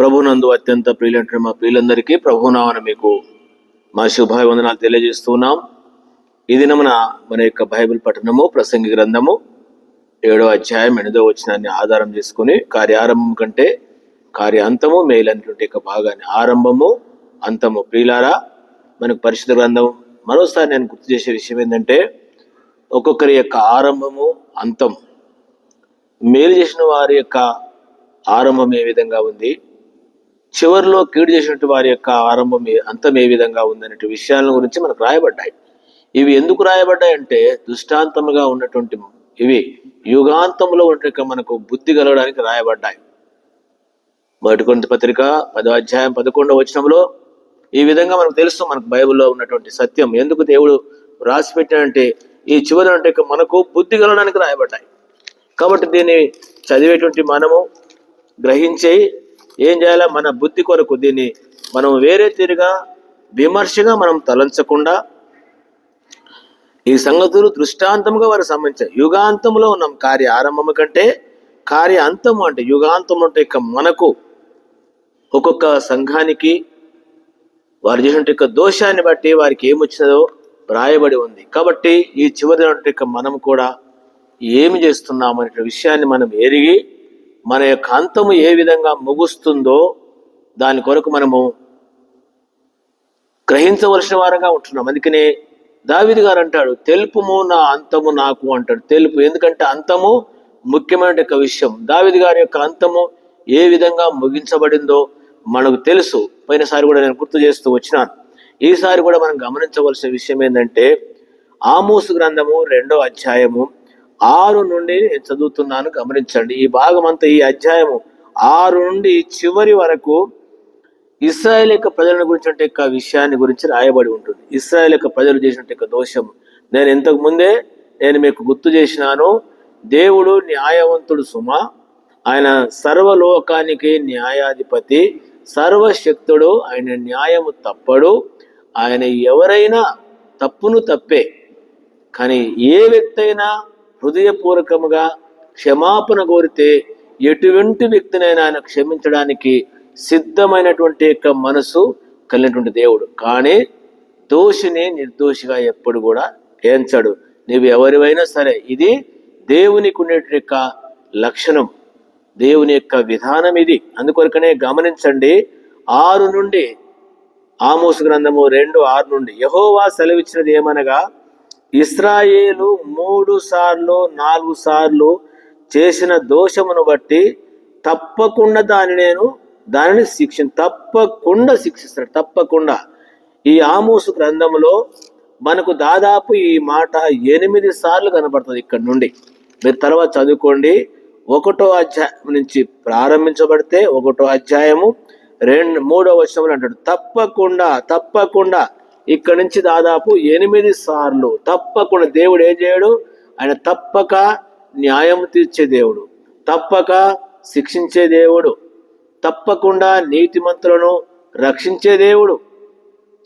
ప్రభునందు అత్యంత ప్రియులంటే మా ప్రియులందరికీ ప్రభునామన మీకు మా శుభాభివందనాలు తెలియజేస్తున్నాం. ఈ దినమున మన యొక్క బైబిల్ పఠనము ప్రసంగి గ్రంథము ఏడో అధ్యాయం ఎనిమిదో వచనాన్ని ఆధారం చేసుకుని కార్యారంభం కంటే కార్యాంతము మేలైనటువంటి యొక్క భాగాన్ని ఆరంభము అంతము. ప్రియులారా మనకు పరిశుద్ధ గ్రంథం మరోసారి నేను గుర్తు చేసే విషయం ఏంటంటే ఒక్కొక్కరి యొక్క ఆరంభము అంతం మేలు చేసిన వారి యొక్క ఆరంభం ఏ విధంగా ఉంది? చివరిలో కీడు చేసినట్టు వారి యొక్క ఆరంభం అంతం ఏ విధంగా ఉందనే విషయాల గురించి మనకు రాయబడ్డాయి. ఇవి ఎందుకు రాయబడ్డాయి అంటే దృష్టాంతముగా ఉన్నటువంటి ఇవి యుగాంతంలో ఉన్నట్టు మనకు బుద్ధి కలగడానికి రాయబడ్డాయి. మొదటి కొంత పత్రిక పదో అధ్యాయం పదకొండవ వచనంలో ఈ విధంగా మనకు తెలుసు మనకు బైబిల్లో ఉన్నటువంటి సత్యం. ఎందుకు దేవుడు రాసి పెట్టాడంటే ఈ చివరి అంటే మనకు బుద్ధి కలగడానికి రాయబడ్డాయి. కాబట్టి దీన్ని చదివేటువంటి మనము గ్రహించి ఏం చేయాలా? మన బుద్ధి కొరకు దీన్ని మనం వేరే తీరుగా విమర్శగా మనం తలంచకుండా ఈ సంగతులు దృష్టాంతముగా వారికి సంబంధించాయి యుగాంతంలో ఉన్నాం. కార్య ఆరంభము కంటే కార్య అంతము అంటే యుగాంతం అంటే ఇక మనకు ఒక్కొక్క సంఘానికి వారు చేసినట్టు యొక్క దోషాన్ని బట్టి వారికి ఏమొచ్చినదో రాయబడి ఉంది. కాబట్టి ఈ చివరి యొక్క మనం కూడా ఏమి చేస్తున్నాం అనే విషయాన్ని మనం ఎరిగి మన యొక్క అంతము ఏ విధంగా ముగుస్తుందో దాని కొరకు మనము గ్రహించవలసిన వారంగా ఉంటున్నాం. అందుకనే దావిది గారు అంటాడు తెలుపుము నా అంతము నాకు అంటాడు. తెలుపు ఎందుకంటే అంతము ముఖ్యమైన యొక్క విషయం. దావిది గారి యొక్క అంతము ఏ విధంగా ముగించబడిందో మనకు తెలుసు. పోయినసారి కూడా నేను గుర్తు చేస్తూ వచ్చినాను. ఈసారి కూడా మనం గమనించవలసిన విషయం ఏంటంటే ఆమూసు గ్రంథము రెండో అధ్యాయము ఆరు నుండి నేను చదువుతున్నాను గమనించండి. ఈ భాగం అంతా ఈ అధ్యాయము ఆరు నుండి చివరి వరకు ఇస్రాయేల్ యొక్క ప్రజల గురించి యొక్క విషయాన్ని గురించి రాయబడి ఉంటుంది. ఇస్రాయేల్ యొక్క ప్రజలు చేసిన యొక్క దోషం. నేను ఇంతకు ముందే నేను మీకు గుర్తు చేసినాను దేవుడు న్యాయవంతుడు సుమ ఆయన సర్వలోకానికి న్యాయాధిపతి సర్వశక్తుడు ఆయన న్యాయము తప్పడు ఆయన ఎవరైనా తప్పును తప్పే కానీ ఏ వ్యక్తి అయినా హృదయపూర్వకముగా క్షమాపణ కోరితే ఎటువంటి వ్యక్తినైనా ఆయన క్షమించడానికి సిద్ధమైనటువంటి యొక్క మనసు కలిగినటువంటి దేవుడు. కానీ దోషిని నిర్దోషిగా ఎప్పుడు కూడా ఏంచడు నీవు ఎవరివైనా సరే ఇది దేవునికి ఉండేటి యొక్క లక్షణం. దేవుని యొక్క విధానం ఇది. అందుకొరకనే గమనించండి ఆరు నుండి ఆమోసు గ్రంథము రెండు ఆరు నుండి యహోవా సెలవిచ్చినది ఏమనగా ఇస్రాయేలు మూడు సార్లు నాలుగు సార్లు చేసిన దోషమును బట్టి తప్పకుండా దాని నేను దానిని శిక్ష తప్పకుండా శిక్షిస్తాడు తప్పకుండా. ఈ ఆమోసు గ్రంథములో మనకు దాదాపు ఈ మాట ఎనిమిది సార్లు కనబడుతుంది ఇక్కడ నుండి. మీరు తర్వాత చదువుకోండి. ఒకటో అధ్యాయం నుంచి ప్రారంభించబడితే ఒకటో అధ్యాయము రెండు మూడో వచనంలో అంటాడు. తప్పకుండా తప్పకుండా ఇక్కడ నుంచి దాదాపు ఎనిమిది సార్లు తప్పకుండా దేవుడు ఏం చేయడు? ఆయన తప్పక న్యాయం తీర్చే దేవుడు. తప్పక శిక్షించే దేవుడు. తప్పకుండా నీతిమంతులను రక్షించే దేవుడు.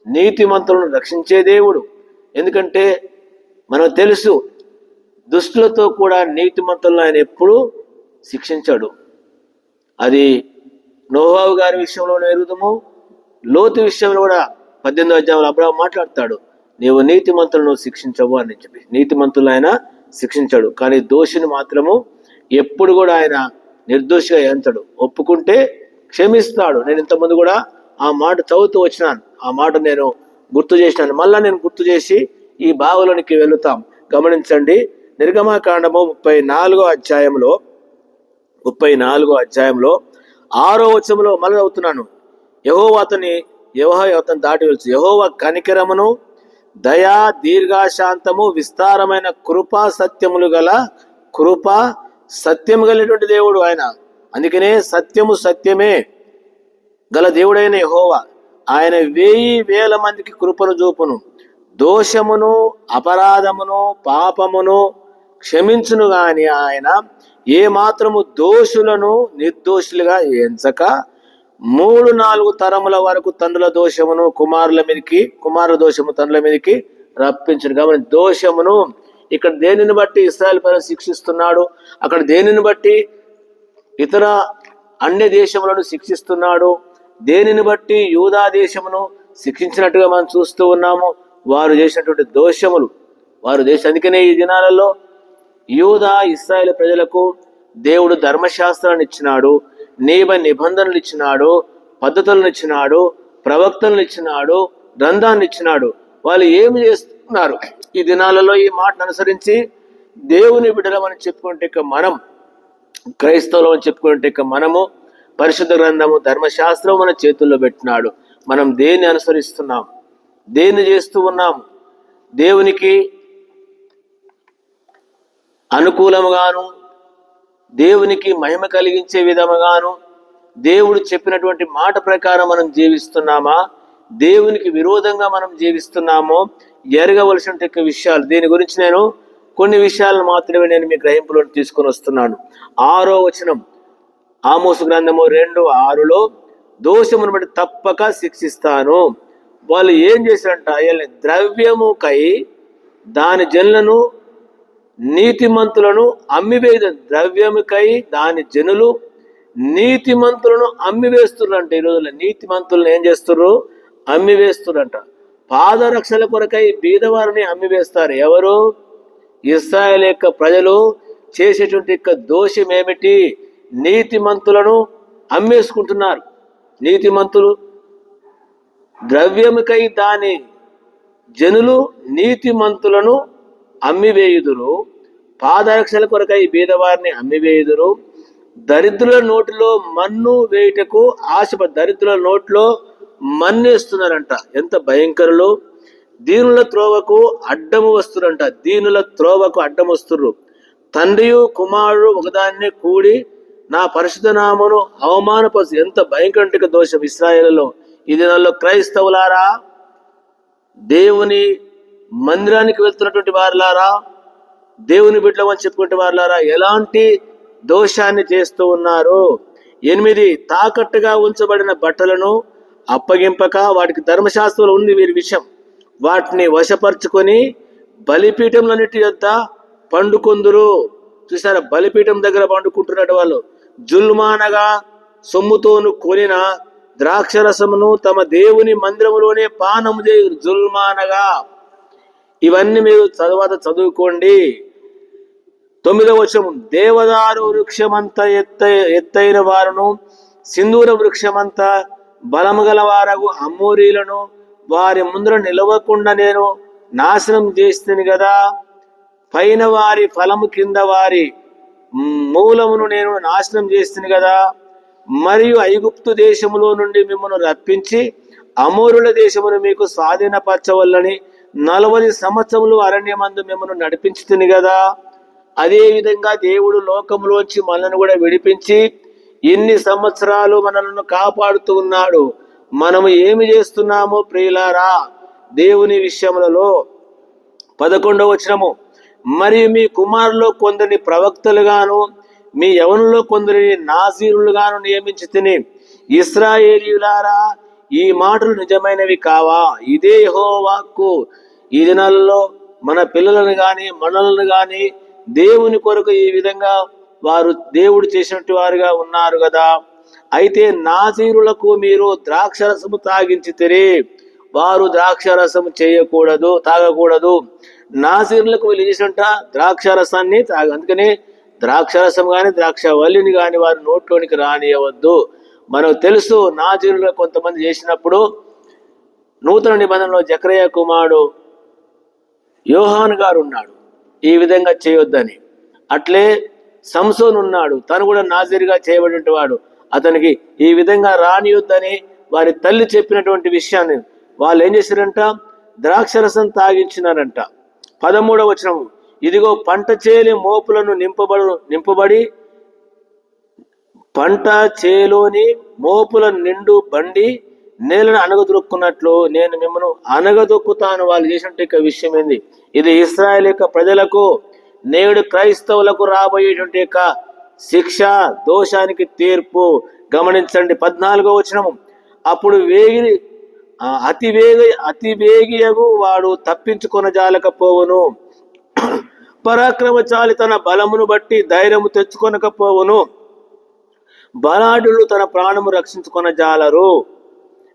నీతిమంతులను రక్షించే దేవుడు. ఎందుకంటే మనకు తెలుసు దుష్టులతో కూడా నీతిమంతులను ఆయన ఎప్పుడూ శిక్షించాడు. అది నోహావు గారి విషయంలో ఎరుగుదము లోతు విషయంలో కూడా పద్దెనిమిది అధ్యాయంలో అబ్రహం మాట్లాడతాడు నీవు నీతిమంతులను శిక్షించవు అని చెప్పి. నీతి మంత్రులు ఆయన శిక్షించాడు కానీ దోషిని మాత్రము ఎప్పుడు కూడా ఆయన నిర్దోషిగా ఎంతడు ఒప్పుకుంటే క్షమిస్తాడు. నేను ఇంతకుముందు కూడా ఆ మాట చదువుతూ వచ్చినాను. ఆ మాట నేను గుర్తు చేసినాను. మళ్ళా నేను గుర్తు చేసి ఈ భాగంలోనికి వెళుతాం. గమనించండి నిర్గమాకాండము ముప్పై నాలుగో అధ్యాయంలో ముప్పై నాలుగో అధ్యాయంలో ఆరో వచనంలో మళ్ళీ అవుతున్నాను యహోవా అతని యహో యువతను దాటి వెళ్తు యహోవ కనికరమును దయా దీర్ఘాశాంతము విస్తారమైన కృపా సత్యములు గల కృప సత్యము కలిగినటువంటి దేవుడు ఆయన. అందుకనే సత్యము సత్యమే గల దేవుడైన యహోవ. ఆయన వెయ్యి వేల మందికి కృపను చూపును. దోషమును అపరాధమును పాపమును క్షమించును గాని ఆయన ఏ మాత్రము దోషులను నిర్దోషులుగా ఎంచక మూడు నాలుగు తరముల వరకు తండ్రుల దోషమును కుమారుల మీదకి కుమారుల దోషము తండ్రుల మీదకి రప్పించడు కాబట్టి దోషమును ఇక్కడ దేనిని బట్టి ఇస్రాయల్ పైన శిక్షిస్తున్నాడు? అక్కడ దేనిని బట్టి? ఇతర అన్య దేశములను శిక్షిస్తున్నాడు. దేనిని బట్టి? యూదా దేశమును శిక్షించినట్టుగా మనం చూస్తూ ఉన్నాము. వారు చేసినటువంటి దోషములు. వారు దేశ అందుకనే ఈ దినాలలో యూదా ఇస్రాయేల్ ప్రజలకు దేవుడు ధర్మశాస్త్రాన్ని ఇచ్చినాడు. నియమ నిబంధనలు ఇచ్చినాడు పద్ధతులను ఇచ్చినాడు ప్రవక్తలను ఇచ్చినాడు గ్రంథాన్ని ఇచ్చినాడు వాళ్ళు ఏమి చేస్తున్నారు? ఈ దినాలలో ఈ మాటను అనుసరించి దేవుని బిడ్డలమని చెప్పుకుంటే ఇక మనం క్రైస్తవులం అని చెప్పుకుంటే ఇక మనము పరిశుద్ధ గ్రంథము ధర్మశాస్త్రం మన చేతుల్లో పెట్టినాడు. మనం దేన్ని అనుసరిస్తున్నాం? దేన్ని చేస్తూ ఉన్నాం? దేవునికి అనుకూలముగాను దేవునికి మహిమ కలిగించే విధముగాను దేవుడు చెప్పినటువంటి మాట ప్రకారం మనం జీవిస్తున్నామా? దేవునికి విరోధంగా మనం జీవిస్తున్నామో? ఎరగవలసిన విషయాలు. దీని గురించి నేను కొన్ని విషయాలను మాత్రమే నేను మీ గ్రహింపులో తీసుకొని వస్తున్నాను. ఆరో వచనం. ఆమోసు గ్రంథము రెండు ఆరులో దోషమును బట్టి తప్పక శిక్షిస్తాను. వాళ్ళు ఏం చేశారంట? వీళ్ళని ద్రవ్యముకై దాని జన్లను నీతిమంతులను అమ్మివేయ ద్రవ్యముకై దాని జనులు నీతిమంతులను అమ్మివేస్తుర్రంట. ఈ రోజుల్లో నీతిమంతులను ఏం చేస్తుర్రు? అమ్మివేస్తుర్రంట. పాదరక్షల కొరకై బీదవారిని అమ్మివేస్తారు ఎవరు? ఇస్రాయల్ యొక్క ప్రజలు చేసేటువంటి యొక్క దోషం ఏమిటి? నీతిమంతులను అమ్మేసుకుంటున్నారు. నీతిమంతులు ద్రవ్యముకై దాని జనులు నీతిమంతులను అమ్మివేయుదురు. పాదరక్షల కొరకై బీదవారిని అమ్మివేయుదురు. దరిద్రుల నోటిలో మన్ను వేయుటకు ఆశ దరిద్రుల నోట్లో మన్ను ఇస్తున్నారంట ఎంత భయంకరులు. దీనుల త్రోవకు అడ్డము వస్తురంట. దీనుల త్రోవకు అడ్డం వస్తుర్రు. తండ్రియు కుమారుడు ఒకదాన్ని కూడి నా పరిశుధనామను నామను ఎంత భయంకర దోషం ఇస్రాయేల్లో. ఈ దినాల్లో క్రైస్తవులారా దేవుని మందిరానికి వెళ్తున్నటువంటి వారులారా దేవుని బిడ్డలు చెప్పుకుంటే వారులారా ఎలాంటి దోషాన్ని చేస్తూ ఉన్నారు ఎనిమిది తాకట్టుగా ఉంచబడిన బట్టలను అప్పగింపక వాటికి ధర్మశాస్త్రంలో ఉంది వీరి విషయం. వాటిని వశపరుచుకొని బలిపీఠంలన్నిటి యొక్క పండుకొందురు. చూసారా బలిపీఠం దగ్గర పండుకుంటున్నట్టు వాళ్ళు. జుల్మానగా సొమ్ముతోను కొనిన ద్రాక్షరసమును తమ దేవుని మందిరములోనే పానము చేయరు జుల్మానగా. ఇవన్నీ మీరు తర్వాత చదువుకోండి. తొమ్మిదవ వచనం దేవదారు వృక్షమంత ఎత్త ఎత్తైన వారును సింధూర వృక్షమంత బలము గల వారగు అమ్మూరీలను వారి ముందర నిలవకుండా నేను నాశనం చేస్తుంది కదా పైన వారి ఫలము కింద వారి మూలమును నేను నాశనం చేస్తుంది కదా మరియు ఐగుప్తు దేశములో నుండి మిమ్మల్ని రప్పించి అమూరుల దేశమును మీకు స్వాధీనపరచవల్లని నలభై సంవత్సరములు అరణ్యమందు మిమ్మల్ని నడిపించుతుంది కదా అదే విధంగా దేవుడు లోకంలోంచి మనల్ని కూడా విడిపించి ఎన్ని సంవత్సరాలు మనల్ని కాపాడుతూ ఉన్నాడు. మనము ఏమి చేస్తున్నామో ప్రియులారా దేవుని విషయములలో పదకొండవ వచనము. మరియు మీ కుమారులో కొందరిని ప్రవక్తలుగాను మీ యవనులో కొందరిని నాజీరులుగాను నియమించి తిని ఇస్రాయేలీలారా ఈ మాటలు నిజమైనవి కావా? ఇదే హోవాక్కు ఈ దినాల్లో మన పిల్లలను కానీ మనలను కానీ దేవుని కొరకు ఈ విధంగా వారు దేవుడు చేసినట్టు వారుగా ఉన్నారు కదా. అయితే నాజీరులకు మీరు ద్రాక్షరసము తాగించి తిరిగి వారు ద్రాక్షరసము చేయకూడదు తాగకూడదు. నాజీరులకు వీళ్ళు చేసినట్ట ద్రాక్షరసాన్ని తాగ అందుకని ద్రాక్షరసం కానీ ద్రాక్ష వల్లిని కానీ వారి నోట్లోనికి రానియవద్దు. మనకు తెలుసు నాజీరులో కొంతమంది చేసినప్పుడు నూతన నిబంధనలో జక్రయ్య కుమారుడు యోహాన్ గారు ఉన్నాడు. ఈ విధంగా చేయొద్దని. అట్లే సంసోన్ ఉన్నాడు. తను కూడా నాజీరుగా చేయబడిన వాడు. అతనికి ఈ విధంగా రానియొద్దని వారి తల్లి చెప్పినటువంటి విషయాన్ని వాళ్ళు ఏం చేశారంట? ద్రాక్షరసం తాగించినారంట. పదమూడవ వచనం ఇదిగో పంట చేలి మోపులను నింపబడు నింపబడి పంట చేలోని మోపుల నిండు బండి నేలను అనగదొక్కున్నట్లు నేను మిమ్మల్ని అనగదొక్కుతాను వాళ్ళు చేసినట్టు విషయం ఏంది? ఇది ఇస్రాయల్ యొక్క ప్రజలకు నేడు క్రైస్తవులకు రాబోయేటువంటి యొక్క శిక్ష దోషానికి తీర్పు. గమనించండి పద్నాలుగో వచనము. అప్పుడు వేగి అతి వేగ అతి వేగియగు వాడు తప్పించుకొన జాలకపోవును. పరాక్రమచాలి తన బలమును బట్టి ధైర్యము తెచ్చుకొనకపోవును. బలాఢులు తన ప్రాణము రక్షించుకొన జాలరు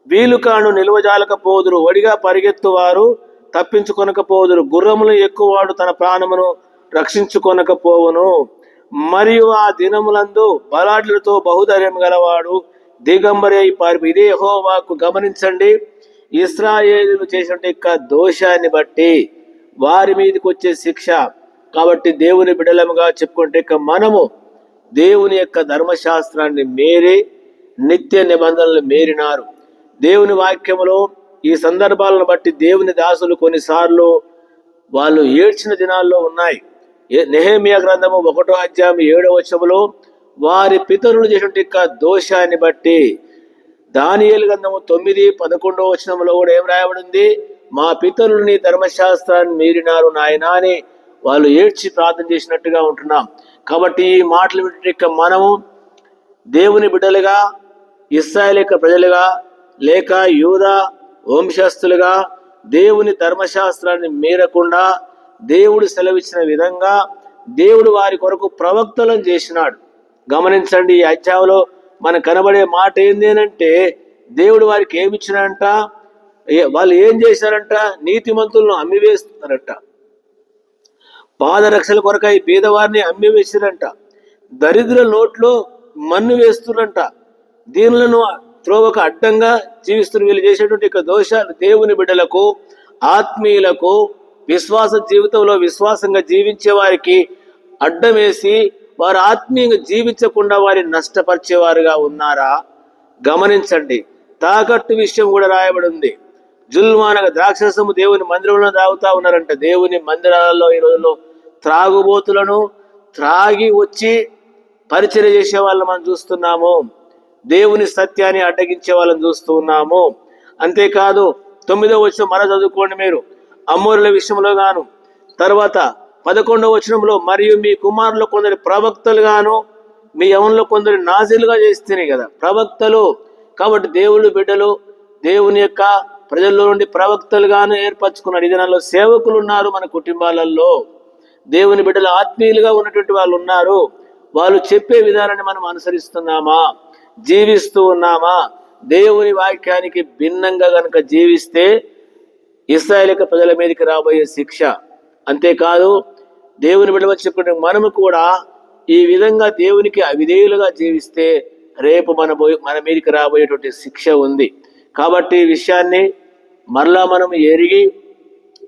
వీలు కాను నిల్వజాలకపోదురు. ఒడిగా పరిగెత్తువారు తప్పించుకొనకపోదురు. గుర్రములు ఎక్కువవాడు తన ప్రాణమును రక్షించుకొనకపోవును. మరియు ఆ దినములందు బలాఢ్యులతో బహుధైర్యం గలవాడు దిగంబరే పారిపో. ఇదే హోవాకు గమనించండి. ఇస్రాయేలీలు చేసిన యొక్క దోషాన్ని బట్టి వారి మీదకి వచ్చే శిక్ష. కాబట్టి దేవుని బిడలముగా చెప్పుకుంటే ఇక మనము దేవుని యొక్క ధర్మశాస్త్రాన్ని మేరి నిత్య నిబంధనలు మేరినారు. దేవుని వాక్యములో ఈ సందర్భాలను బట్టి దేవుని దాసులు కొన్నిసార్లు వాళ్ళు ఏడ్చిన దినాల్లో ఉన్నాయి. నెహేమియా గ్రంథము ఒకటో అధ్యాయం ఏడో వచనములో వారి పితరులు చేసిన యొక్క దోషాన్ని బట్టి దానియేలు గ్రంథము తొమ్మిది పదకొండో వచనంలో కూడా ఏం రాయబడింది? మా పితరులని ధర్మశాస్త్రాన్ని మీరినారు నాయనా అని వాళ్ళు ఏడ్చి ప్రార్థన చేసినట్టుగా ఉంటున్నాం. కాబట్టి ఈ మాటలు యొక్క మనము దేవుని బిడ్డలుగా ఇస్రాయల్ యొక్క ప్రజలుగా లేక యూద వంశస్థులుగా దేవుని ధర్మశాస్త్రాన్ని మీరకుండా దేవుడు సెలవిచ్చిన విధంగా దేవుడు వారి కొరకు ప్రవక్తలను చేసినాడు. గమనించండి ఈ అధ్యాయంలో మనకు కనబడే మాట ఏంది అంటే దేవుడు వారికి ఏమిచ్చినంట వాళ్ళు ఏం చేశారంట? నీతిమంతులను అమ్మివేస్తున్నారంట. పాదరక్షల కొరకై పేదవారిని అమ్మి వేసిరంట. దరిద్ర నోట్లో మన్ను వేస్తురంట. దీనులను త్రోవకు అడ్డంగా జీవిస్తున్న వీళ్ళు చేసేటువంటి యొక్క దోషాలు దేవుని బిడ్డలకు ఆత్మీయులకు విశ్వాస జీవితంలో విశ్వాసంగా జీవించే వారికి అడ్డం వేసి వారు ఆత్మీయంగా జీవించకుండా వారిని నష్టపరిచేవారుగా ఉన్నారా? గమనించండి. తాకట్టు విషయం కూడా రాయబడి ఉంది జుల్మానగా ద్రాక్షసము దేవుని మందిరంలో తాగుతా ఉన్నారంట. దేవుని మందిరాలలో ఈ రోజుల్లో త్రాగుబోతులను త్రాగి వచ్చి పరిచయం చేసే వాళ్ళని మనం చూస్తున్నాము. దేవుని సత్యాన్ని అడ్డగించే వాళ్ళని చూస్తూ ఉన్నాము. అంతేకాదు తొమ్మిదో వచ్చిన మర చదువుకోండి మీరు. అమ్మోరుల విషయంలో గాను తర్వాత పదకొండవ వచనంలో మరియు మీ కుమారులు కొందరి ప్రవక్తలు గాను మీ యవన్లో కొందరు నాజీలుగా చేస్తేనే కదా. ప్రవక్తలు కాబట్టి దేవుళ్ళు బిడ్డలు దేవుని యొక్క ప్రజల్లో నుండి ప్రవక్తలుగాను ఏర్పరచుకున్నారు ఈ దినాల్లో సేవకులు ఉన్నారు మన కుటుంబాలలో. దేవుని బిడ్డలు ఆత్మీయులుగా ఉన్నటువంటి వాళ్ళు ఉన్నారు. వాళ్ళు చెప్పే విధానాన్ని మనం అనుసరిస్తున్నామా? జీవిస్తూ ఉన్నామా? దేవుని వాక్యానికి భిన్నంగా కనుక జీవిస్తే ఇస్రాయలిక ప్రజల మీదకి రాబోయే శిక్ష. అంతేకాదు దేవుని బిడ్డ చెప్పుకుంటే మనము కూడా ఈ విధంగా దేవునికి అవిధేయులుగా జీవిస్తే రేపు మన మన మీదకి రాబోయేటువంటి శిక్ష ఉంది. కాబట్టి ఈ విషయాన్ని మరలా మనం ఎరిగి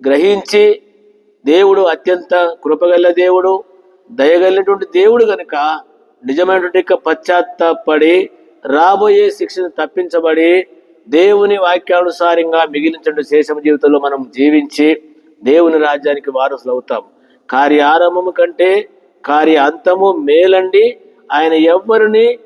గ్రహించి దేవుడు అత్యంత కృపగల దేవుడు దయగలిగినటువంటి దేవుడు గనుక నిజమైనటువంటి యొక్క పశ్చాత్తాపడి రాబోయే శిక్షను తప్పించబడి దేవుని వాక్యానుసారంగా మిగిలించడం శేషమ జీవితంలో మనం జీవించి దేవుని రాజ్యానికి వారసులు అవుతాం. కార్య ఆరంభము కంటే కార్య అంతము మేలండి. ఆయన ఎవ్వరిని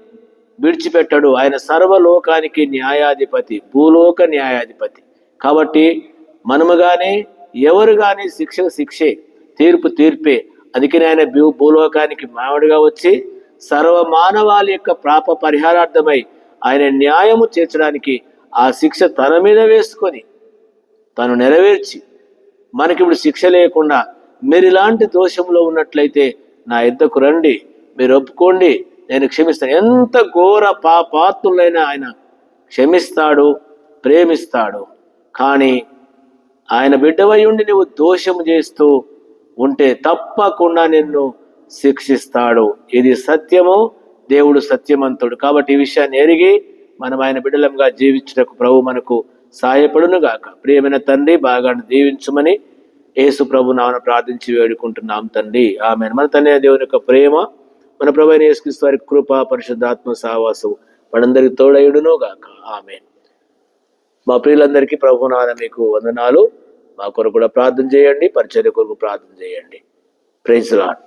విడిచిపెట్టడు. ఆయన సర్వలోకానికి న్యాయాధిపతి భూలోక న్యాయాధిపతి. కాబట్టి మనముగానే ఎవరు కానీ శిక్ష శిక్షే తీర్పు తీర్పే. అందుకని ఆయన భూ భూలోకానికి మామిడిగా వచ్చి సర్వ మానవాళి యొక్క పాప పరిహారార్థమై ఆయన న్యాయము చేర్చడానికి ఆ శిక్ష తన మీద వేసుకొని తను నెరవేర్చి మనకి ఇప్పుడు శిక్ష లేకుండా మీరు ఇలాంటి దోషంలో ఉన్నట్లయితే నా ఇద్దకు రండి మీరు ఒప్పుకోండి నేను క్షమిస్తాను. ఎంత ఘోర పాపాత్ములైనా ఆయన క్షమిస్తాడు ప్రేమిస్తాడు. కానీ ఆయన బిడ్డవై ఉండి నువ్వు దోషము చేస్తూ ఉంటే తప్పకుండా నిన్ను శిక్షిస్తాడు. ఇది సత్యము దేవుడు సత్యమంతుడు. కాబట్టి ఈ విషయాన్ని ఎరిగి మనం ఆయన బిడ్డలంగా జీవించటకు ప్రభు మనకు సహాయపడును గాక ప్రియమైన తండ్రి బాగా దీవించమని యేసు ప్రభు నామను ప్రార్థించి వేడుకుంటున్నాం తండ్రి. ఆమె మన తండ్రి దేవుని యొక్క ప్రేమ మన ప్రభు అయిన యేసుక్రీస్తు వారి కృప పరిశుద్ధాత్మ సావాసం మనందరికి తోడయుడును గాక ఆమె మా ప్రియులందరికీ ప్రభునాథ మీకు వందనాలు. మా కొరకు కూడా ప్రార్థన చేయండి. పరిచర్య కొరకు ప్రార్థన చేయండి. Praise lord